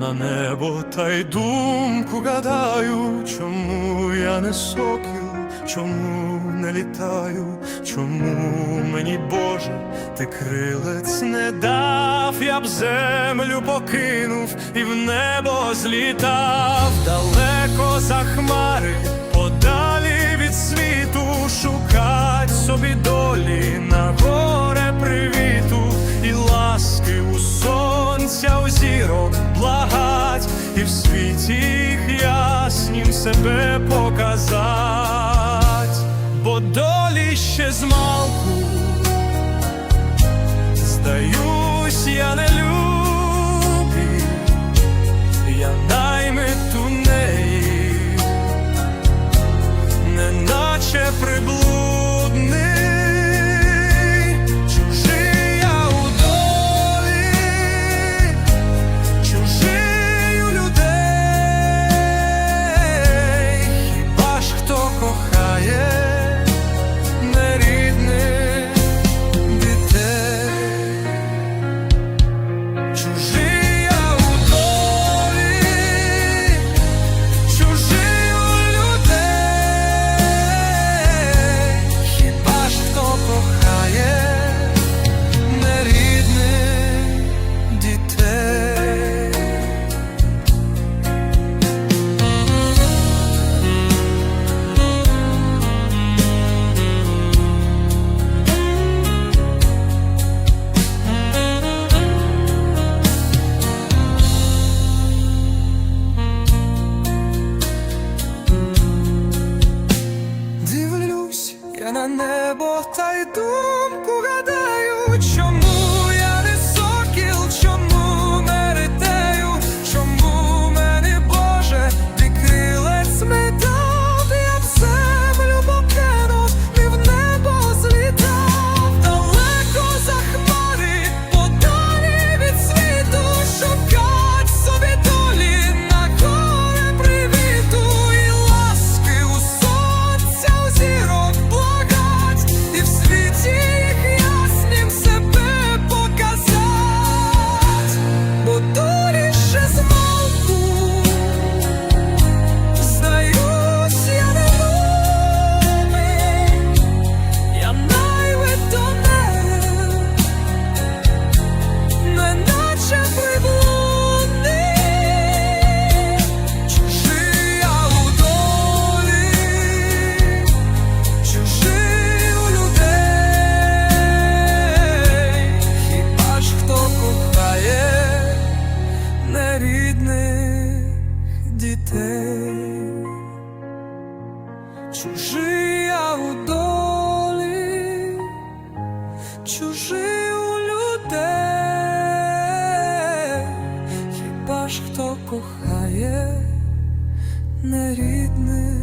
На небо та й думку гадаю, чому я не сокіл, чому не літаю, чому мені Боже, ти крилець не дав, я б землю покинув і в небо злітав далеко за хмари. в світі яснім себе показать, бо долі ще зможе. небо та й дух. чужия у долі, чужий у людей, хіба ж хто кохає нерідних?